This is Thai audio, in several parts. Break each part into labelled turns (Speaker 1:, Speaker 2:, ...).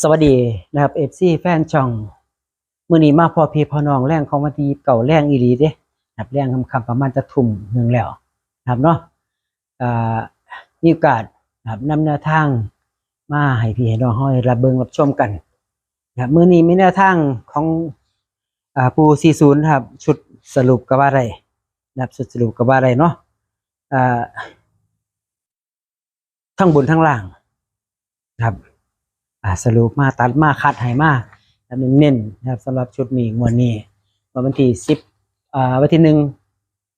Speaker 1: สวัสดีนะครับเอฟซีแฟนช่องมื้อนี้มาพอพีพอนองแรงของวันที่เก่าแรงอีหลีเด้นะครับแรงคำๆประมาณจะทุ่มหนึ่งแล้วนะครับเนาะอ่ามีโอกาสนะครับนำแนวทางมาให้พี่ให้น้องเฮาได้รับเบิงรับชมกันนะครับมื้อนี้มีแนวทางของอ่าปู40นะครับชุดสรุปก็ว่าได้นะครับชุดสรุปก็ว่าได้เนาะอ่าทั้งบนทั้งล่างนะครับ อ่าสรุปมาตัดมาคัดให้มาแล้วเน้นๆนะครับสำหรับชุดนี้งวดนี้วันที่สิบอ่าวันที่หนึ่ง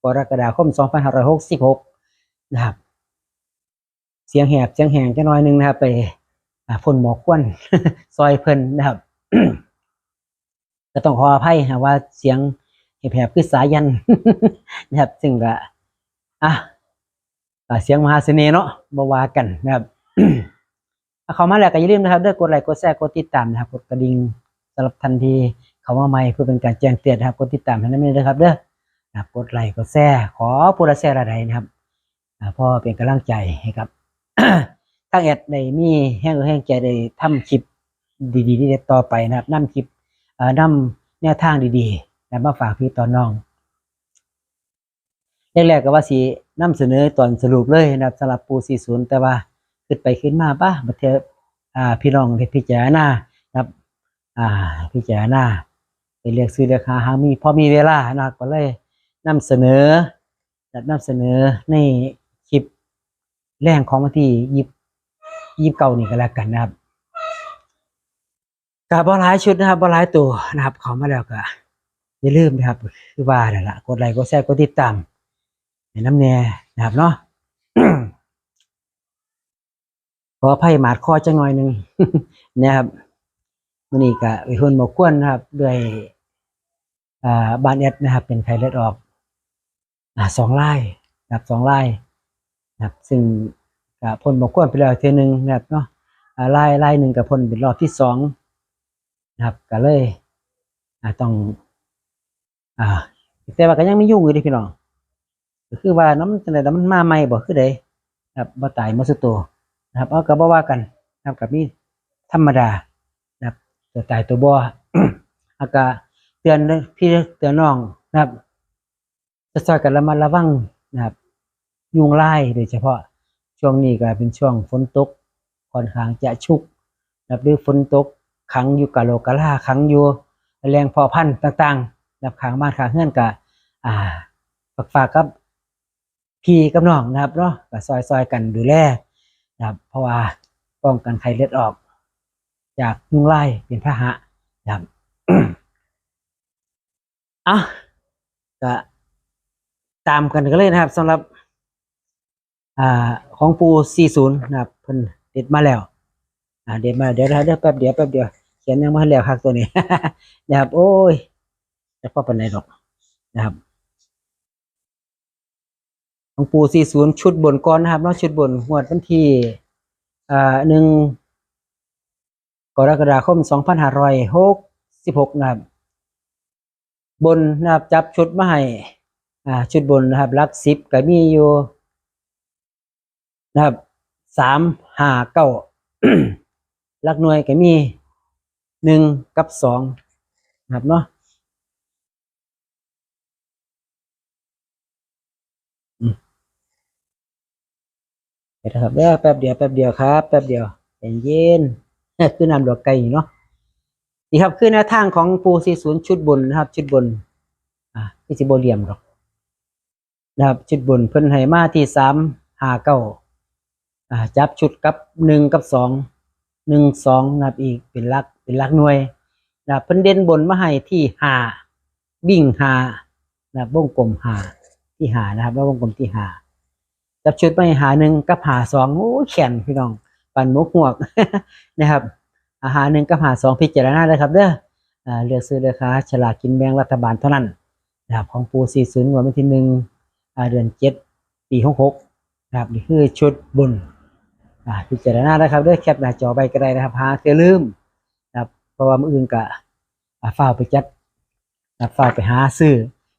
Speaker 1: กรกฎาคมสองพันห้าร้อยหกสิบหกนะครับ เสียงแหบเสียงแหงจะน้อยนึงนะครับ ไปพ่นหมอกควันซอยเพลินนะครับก็ต้องขออภัยนะว่าเสียงแหบๆคือสายันนะครับ ซึ่งก็อะเสียงมหาเสน่ห์เนาะบวากันนะครับ เอาเข้ามาแล้วก็อย่าลืมนะครับเด้อกดไลค์กดแชร์กดติดตามนะครับกดกระดิ่งสำหรับทันทีเขามาใหม่เพื่อเป็นการแจ้งเตือนนะครับกดติดตามให้นั่นเองนะครับเด้อนะกดไลค์กดแชร์ขอผู้ละแชร์อะไรนะครับอ่าเพอเป็นกำลังใจให้ครับทางแอดในมีแห้งเออแห้งใจได้ทำคลิปดีๆที่ต่อไปนะครับนำคลิปเอ่อนำแนวทางดีๆนะมาฝากพี่ตอนน้องแรกๆก็ว่าสีนำเสนอตอนสรุปเลยนะครับสำหรับปู40แต่ว่า ขึ้นไปขึ้นมาปะมาเทออ่าพี่น้องได้พิจารณานะครับ อ่า พิจารณาไปเรียกซื้อเรียกหาหามีพอมีเวลานะก็เลยนำเสนอจัดนำเสนอในคลิปแรงของวันที่ยิบยิบเก่านี่ก็แล้วกันนะครับกับบอลายชุดนะครับบอลายตัวนะครับเขามาแล้วก็อย่าลืมนะครับ คือว่านั่นละกดไลค์กดแชร์กดติดตามให้น้ำแน่นะครับเนาะ ขออภัยหมาดคอจังหน่อยหนึ่งนะครับมันนี้ก็ไปคนบอกควนนะครับ ด้วยอ่านเอ็ดนะครับ เป็นไข้เลือดออกอสองไล่นะครับสองไล่นะครับ ซึ่งกับพ่นบอกควนไปแล้วเทีนึงนะครับเนาะไล่ไล่หนึ่งกับพ่นเป็นรอบที่สองนะครับ ก็เลยต้องอ่าแต่ว่าก็ยังไม่ยุ่งอยู่เดิพี่น้องคือว่าน้ำจังไดน้ำมันมาใหม่บ่คือใดครับบ่ตายบ่สุดโตว นะครับเอาก็บ่ว่ากันนะครับกับมีธรรมดานะครับตัวตายตัวบ่อากาเตือนพี่เตือนน้องนะครับจะซอยกันระมัดระวังนะครับ ยุงไล่โดยเฉพาะช่วงนี้ก็เป็นช่วงฝนตกค่อนข้างจะชุกนะครับหรือฝนตกขังอยู่กะโลกะลาขังอยู่แรงพอพันต่างๆนะครับข้างบ้านข้างเฮือนก็อ่าฝากฝากกับพี่กับน้องนะครับเนาะก็ซอยๆกันดูแล นะครับเพราะว่าป้องกันไข้เลือดออก จากยุงลายเป็นพาหะนะครับอะก็ตามกันกันเลยนะครับสำหรับอ่าของปู 40 นะครับเพิ่นเด็ดมาแล้ว อ่า เด็ดมาเดี๋ยวเดี๋ยวแป๊บเดียวแป๊บเดียวเขียนยังมาแล้วครับตัวนี้ นะครับ โอ้ยจะพอปานไหนหรอกนะครับ ของปู40ชุดบนก่อนนะครับเนาะชุดบนงวดวันที่อ่าหนึ่งกรกฎาคม2566นหาไรหกสิบหกนะครับบนนะครับจับชุดมาให้อ่าชุดบนนะครับหลักสิบก็มีอยู่นะครับสามห้าเก้าลักหน่วยก็มีหนึ่งกับสองนะครับเนาะ ดี๋ยวนะครับเด้อแป๊บเดียวแป๊บเดียวครับ แป๊บเดียวใจเย็นคือนนำดอกไก่เนาะนี่ครับคือแนวทางของปูซีศูนย์ชุดบนนะครับ ชุดบน อ่าที่สิโบเลียมหรอกนะครับ ชุดบนเพิ่นให้มาที่สามหาเก้าอ่าจับชุดกับหนึ่งกับสองหนึ่งสองนะครับอีกเป็นลักเป็นลักหน่วยนะครับเพิ่นเด่นบนมาให้ที่หาบิ่งหานะครับวงกลมหาที่หานะครับแล้ววงกลมที่หา จับชุดไปหาหนึ่งกับหาสองโอ้แขนพี่น้อง ปั่นมุกหวกนะครับ อาหารหนึ่งกับหาสองพิจารณาเลยครับ เด้อเลือกซื้อเลยค่ะฉลากกินแบ่งรัฐบาลเท่านั้นนะครับของปูสี่ศูนย์วันที่หนึ่งเดือนเจ็ดปีหกหกนะครับนี่คือชุดบุญพิจารณาได้ครับเด้อแคปหน้าจอไปก็ได้นะครับหาเสียลืมนะครับเพราะว่ามืออื่นกะอ่าฝ้าไปจัดนะฝ้าไปหาซื้อ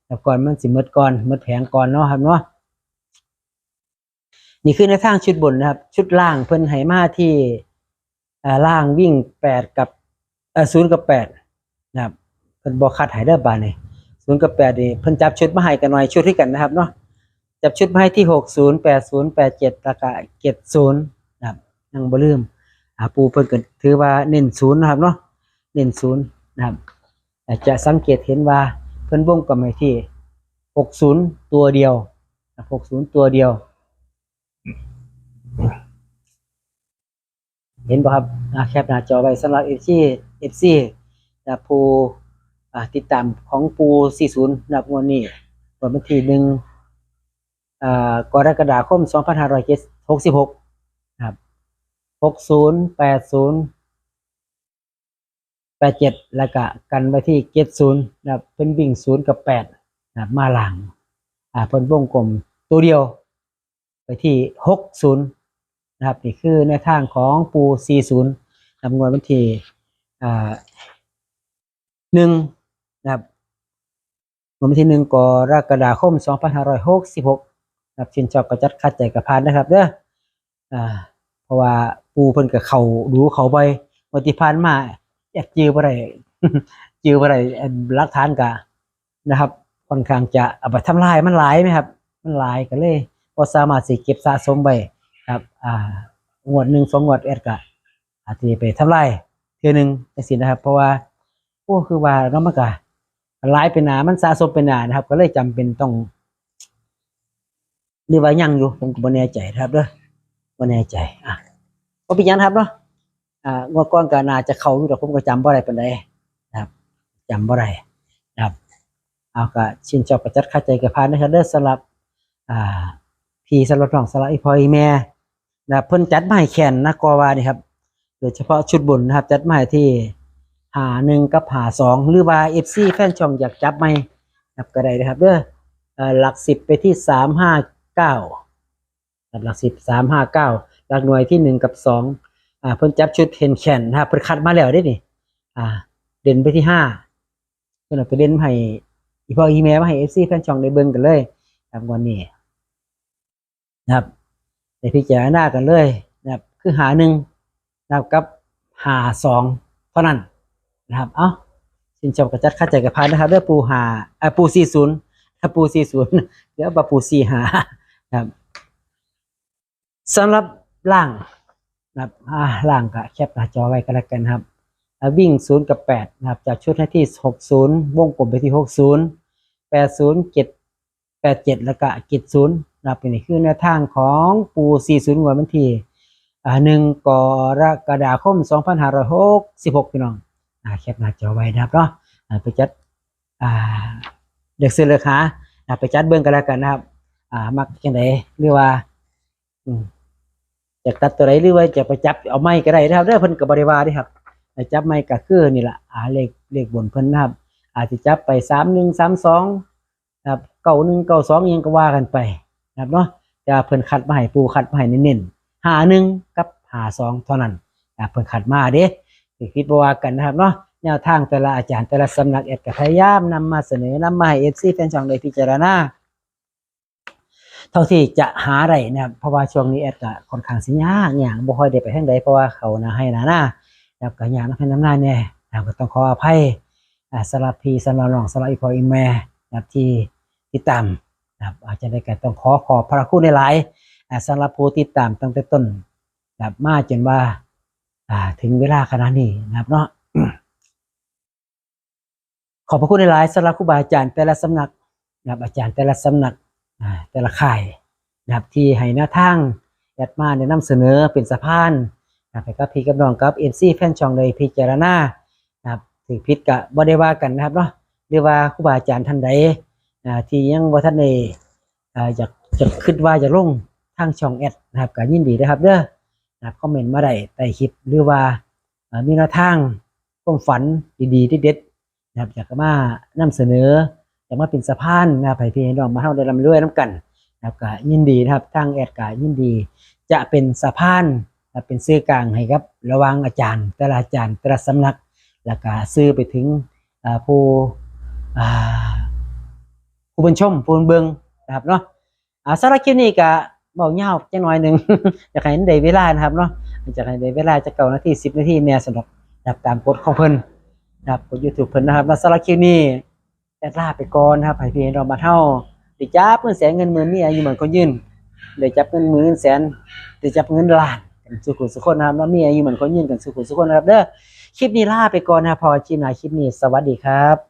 Speaker 1: แล้วก่อนมันสิมดก่อนมดแผงก่อนเนาะครับเนาะ นี่คือในทางชุดบนนะครับ ชุดล่างเพิ่นไหมาที่ล่างวิ่งแปดกับศูนย์กับแปดนะครับเพิ่นบอกคัดหายเด้อบานนี่ศูนย์กับแปดนี่เพิ่นจับชุดมาให้กันหน่อยชุดที่กันนะครับเนาะจับชุดมาให้ที่หกศูนย์แปดศูนย์แปดเจ็ดแล้วก็เจ็ดศูนย์นะครับยังบ่ลืมอ่าปูเพิ่นก็ถือว่าเน้นศูนย์นะครับเนาะเน้นศูนย์นะครับจะสังเกตเห็นว่าเพิ่นวงกลมไว้ที่หกศูนย์ตัวเดียวหกศูนย์ตัวเดียว เห็นป่ครับแคปหน้าจอไว้สำหรับ FC FC นะผู้ติดตามของปู 40นะครับวันนี้วันที่หนึ่งกรกฎาคม 2566นะครับ60 80 87 แล้วก็กันไว้ที่ 70นะครับเป็นวิ่ง 0 กับ8นะมาหลังอ่าเพิ่นวงกลมตัวเดียว ไปที่ 60 นะครับนี่คือในทางของปู 40นำงวดวันที่อ่าหนึ่งนะครับงวดวันที่หนึ่งกรกฎาคม 2566นะครับชินชอบกระจัดคัดใจกับพานนะครับเด้ออ่าเพราะว่าปูเพิ่นกับเขาดูเขาไปวันที่ผ่านมาอยากจื้อบ่ได้จื้อบ่ได้อันหลักฐานกะนะครับค่อนข้างจะเอาไปทำลายมันหลายไหมครับ มันหลายก็เลยบ่สามารถสิเก็บสะสมไว้ ครับอ่างวดหนึ่งสองงวดแอดก็อาจจะไปทำลายเทื่อหนึ่งจังซี่นะครับ เพราะว่าโอ้คือว่าเนาะมันก็หลายเป็นหนามันสะสมเป็นหนานะครับ ก็เลยจำเป็นต้องเรียกว่ายังอยู่ผมก็บ่แน่ใจนะครับเด้อบ่แน่ใจอะก็เป็นหยังนครับเนาะอ่างวดก่อนก็น่าจะเข้าอยู่แต่ผมก็จำบ่ได้ปานใดนะครับจำบ่ได้นะครับเอาก็ชินชอบประจัดค่าใจกับพานนะครับเด้อสำหรับอ่าพี่สำหรับน้องสำหรับอีพออีแม่ นะเพิ่นจัดมาให้แขนนะกอวานี่ครับโดยเฉพาะชุดบุญนะครับ จัดมาให้ที่หาหนึ่งกับหาสองหรือว่าเอฟซีแฟนช่องอยากจับไหมครับก็ได้นะครับเด้อเอ่อหลักสิบไปที่สามห้าเก้าหลักสิบสามห้าเก้าหลักหน่วยที่หนึ่งกับสองอ่าเพิ่นจับชุดเห็นแขนนะครับเพิ่นคัดมาแล้วได้นี่อ่า เด่นไปที่ห้าเพิ่นเอาไปเด่นให้อีพออีแม่มาให้เอฟซีแฟนช่องได้เบิ่งกันเลยครับวันนี้นะครับ ในพิจารณากันเลยนะครับคือหาหนึ่งนะครับกับหาสองเท่านั้นนะครับเอ้าชินชอบกระจัดค่าใจกับพานนะครับเรื่องปูหาอ่ปูสี่ศูนย์ถ้าปูสี่ศูนย์เดี๋ยวมาปูสี่หานะครับสำหรับล่างนะครับอ่าล่างก็แคปหน้าจอไว้ก็แล้วกันครับวิ่งศูนย์กับแปดนะครับจากชุดหน้าที่หกศูนย์วงกลมไปที่หกศูนย์แปดศูนย์เจ็ดแปดเจ็ดแล้วก็กิจศูนย์ นะครับเป็นนี่คือแนวทางของปูสี่ศูนย์วันที่อ่าหนึ่งกรกฎาคมสองพันห้าร้อยหกสิบหกพี่น้องอ่าแคปหน้าจอไว้นะครับเนาะไปจัดอ่าเด็กซื้อเลยค่ะไปจัดเบื้องกันแล้วกันนะครับอ่ามักจังไดหรือว่าจะตัดตัวไหนหรือว่าจะไปจับเอาไม้ก็ได้นะครับเรื่องเพิ่นกับบริวารนี่ครับจับไม้ก็คือนี่แหละอ่าเลขเลขบนเพิ่นนะครับ อาจจะจับไปสามหนึ่งสามสองนะครับเก้าหนึ่งเก้าสองยังก็ว่ากันไป นะครับเนาะจะเพิ่นคัดมาให้ปูคัดมาให้เน้นๆหาหนึ่งกับหาสองเท่านั้นเพิ่นคัดมาเด้ถือคิดบว่ากันนะครับเนาะแนวทางแต่ละอาจารย์แต่ละสำนักเอ็ดก็พยายามนำมาเสนอนำมาให้เอฟซีแฟนช่องได้พิจารณาเท่าที่จะหาได้นะครับเพราะว่าช่วงนี้เอ็ดก็ค่อนข้างสิยากอย่างบ่ค่อยได้ไปทางใดเพราะว่าเขานะให้นะหน้านะครับก็ยากนะให้น้ำหน้าแน่นะก็ต้องขออภัยอ่าสำหรับพี่สำหรับน้องสำหรับอีพออีแม่นะครับที่ติดตาม นะครับอาจจะได้ก็ต้องขอขอบพระคุณในหลายๆอ่าสำหรับผู้ติดตามตั้งแต่ต้นนะครับมาจนว่าอ่าถึงเวลาขนาดนี้นะครับเนาะขอบพระคุณในหลายๆสำหรับครูบาอาจารย์แต่ละสำนักนะครับอาจารย์แต่ละสำนักอ่าแต่ละค่ายนะครับที่ให้หน้าทางแอดมาแนะนำเสนอเป็นสะพานนะครับให้กับพี่กับน้องกับเอฟซีแฟนช่องเลยพิจารณานะครับถือพิษกะบ่ได้ว่ากันนะครับเนาะหรือว่าครูบาอาจารย์ท่านใดอ่า ที่ยังบ่ท่านได้อ่าอยากจะคิดว่าจะลงทางช่องแอดนะครับก็ยินดีนะครับเด้อนะครับคอมเมนต์มาได้ใต้คลิปหรือว่ามีแนวทางความฝันดีๆเด็ดนะครับอยากมานำเสนออยากมาเป็นสะพานนะครับให้พี่น้องมาเฮาได้ร่ำรวยน้ำกันนะครับก็ยินดีนะครับทางแอดก็ยินดี จะเป็นสะพานนะเป็นสื่อกลางให้ครับระว่างอาจารย์ แต่ละอาจารย์แต่ละสำนักแล้วก็ซื้อไปถึงผู้อ่า ผู้เป็นชมผู้เป็นเบิงนะครับเนาะอ่าสำหรับคลิปนี้ก็เบาเงาจังน่อยหนึ่งอยากให้เห็นได้เวลานะครับเนาะจะให้ได้เวลาจะเก่านาที10นาทีแน่สนุกนะครับตามกฎของเพิ่นนะครับกด YouTube เพิ่นนะครับแล้วสำหรับคลิปนี้แอดลาไปก่อนนะครับให้พี่น้องมาเท่าได้จับเงินแสนเงินหมื่นนี่อายุเหมือนคนยืนได้จับเงินหมื่นแสนได้จับเงินล้านกันสุขุสุขคนนะครับแล้วมีอายุเหมือนคนยืนกันสุขุสุขคนนะครับเด้อคลิปนี้ลาไปก่อนนะพอคลิปหน้าคลิปนี้สวัสดีครับ